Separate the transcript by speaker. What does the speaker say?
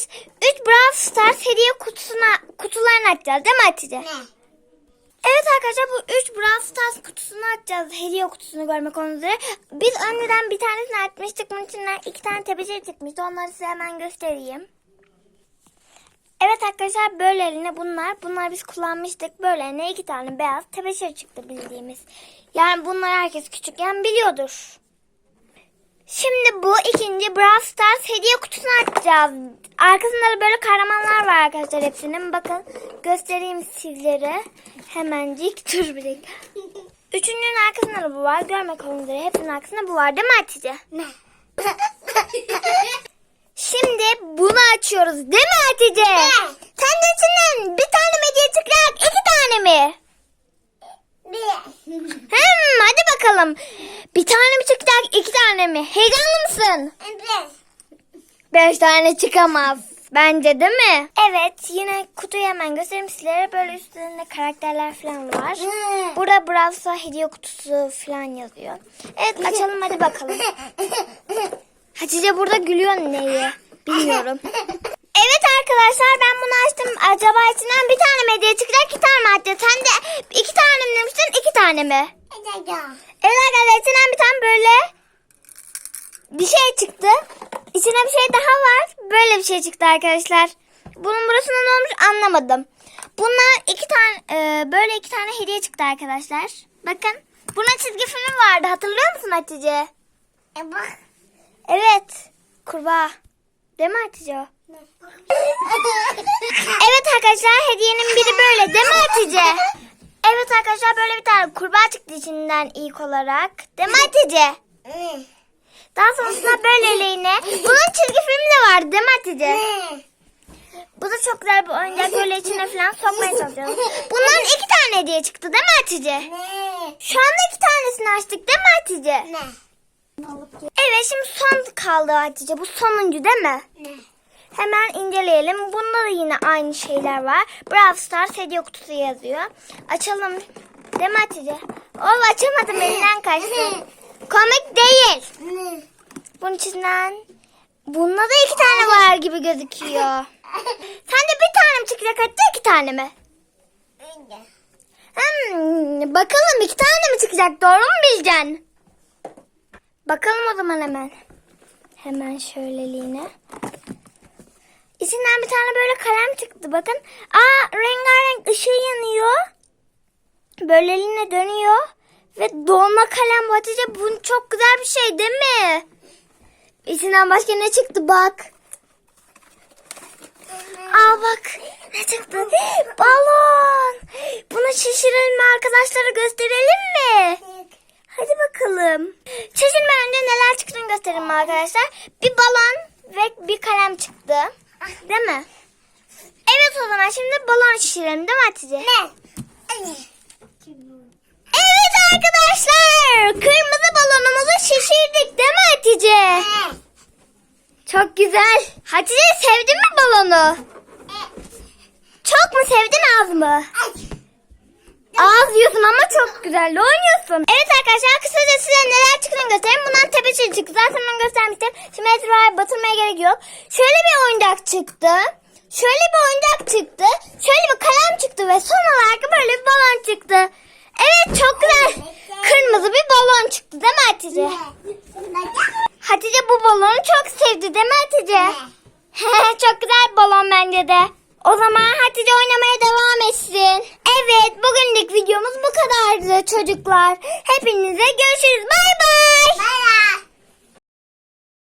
Speaker 1: biz 3 Brawl Stars hediye kutusuna, kutularını açacağız değil mi Hatice?
Speaker 2: Ne?
Speaker 1: Evet arkadaşlar bu 3 Brawl Stars kutusunu açacağız. Hediye kutusunu görmek üzere. Biz önceden bir tanesini açmıştık. Bunun içinden iki tane tebeşir çıkmıştı. Onları size hemen göstereyim. Evet arkadaşlar böyle eline bunlar. Bunlar biz kullanmıştık. Böyle eline iki tane beyaz tebeşir çıktı bildiğimiz. Yani bunlar herkes küçükken biliyordur. Şimdi bu ikinci Brawl Stars hediye kutusunu açacağız. Arkasında da böyle kahramanlar var arkadaşlar hepsinin. Bakın göstereyim sizlere. Hemencik dur bir dakika. Üçüncünün arkasında da bu var. Görmek üzere hepsinin arkasında bu var değil mi Hatice?
Speaker 2: Ne?
Speaker 1: Şimdi bunu açıyoruz değil mi Hatice? Sen de içinden bir tane mi hediye çıkacak iki tane mi?
Speaker 2: Bir.
Speaker 1: Hmm, hadi bakalım. Bir tane mi çıkacak iki tane mi? Heyecanlı mısın?
Speaker 2: Bir.
Speaker 1: Beş tane çıkamaz. Bence değil mi? Evet yine kutuyu hemen göstereyim sizlere. Böyle üstünde karakterler falan var.
Speaker 2: Hmm.
Speaker 1: Burada Brawl hediye kutusu falan yazıyor. Evet açalım hadi bakalım. Hatice burada gülüyor neyi? Bilmiyorum. Evet arkadaşlar ben bunu açtım. Acaba içinden bir tane mi hediye çıkacak iki tane mi Hatice? Sen de iki tane mi demiştin iki tane mi? Evet arkadaşlar içinden bir tane böyle bir şey çıktı. İçine bir şey daha var. Böyle bir şey çıktı arkadaşlar. Bunun burasında ne olmuş anlamadım. Bunlar iki tane e, böyle iki tane hediye çıktı arkadaşlar. Bakın. Buna çizgi film vardı. Hatırlıyor musun Hatice?
Speaker 2: E bak.
Speaker 1: Evet. Kurbağa. Değil mi Hatice o? Evet arkadaşlar hediyenin biri böyle değil mi Hatice? Evet arkadaşlar böyle bir tane kurbağa çıktı içinden ilk olarak. Değil mi Hatice? Daha sonrasında böyle eleyine. Bunun çizgi filmi de var değil mi Hatice? Bu da çok güzel bir oyuncak. Böyle içine falan sokmaya çalışıyoruz. Bundan iki tane hediye çıktı değil mi Hatice? Şu anda iki tanesini açtık değil mi Hatice? Evet şimdi son kaldı Hatice. Bu sonuncu değil mi? Hemen inceleyelim. Bunda da yine aynı şeyler var. Brawl Stars hediye kutusu yazıyor. Açalım. Değil mi Hatice? Oğlum açamadım elinden kaçtı. Komik değil. Bunun içinden bunda da iki tane var gibi gözüküyor. Sen de bir tane mi çıkacak hatta iki tane mi? Hmm, bakalım iki tane mi çıkacak doğru mu bileceksin? Bakalım o zaman hemen. Hemen şöyleliğine. İçinden bir tane böyle kalem çıktı bakın. Aa rengarenk ışığı yanıyor. Böyle eline dönüyor. Ve dolma kalem Hatice bu çok güzel bir şey değil mi? İçinden başka ne çıktı bak. Aa bak ne çıktı? Balon. Bunu şişirelim mi arkadaşlara gösterelim mi? Hadi bakalım. Şişirmeden önce neler çıktığını gösterelim arkadaşlar. Bir balon ve bir kalem çıktı. Değil mi? Evet o zaman şimdi balon şişirelim değil mi Hatice?
Speaker 2: Ne?
Speaker 1: Evet arkadaşlar. Kırmızı balonumuzu şişirdik değil mi Hatice? Çok güzel. Hatice sevdin mi balonu? Çok mu sevdin az mı? Az yiyorsun ama çok güzel oynuyorsun. Evet arkadaşlar kısaca size neler çıktığını göstereyim. Bundan tebeşir çıktı. Zaten ben göstermiştim. Şimdi etrafa batırmaya gerek yok. Şöyle bir oyuncak çıktı. Şöyle bir oyuncak çıktı. Şöyle bir kalem çıktı ve son olarak böyle bir balon çıktı. Evet çok güzel. Kırmızı bir balon çıktı değil mi Hatice? Hatice bu balonu çok sevdi değil mi Hatice? çok güzel bir balon bence de. O zaman Hatice oynamaya devam etsin. Evet bugünlük videomuz bu kadardı çocuklar. Hepinize görüşürüz. Bay bay.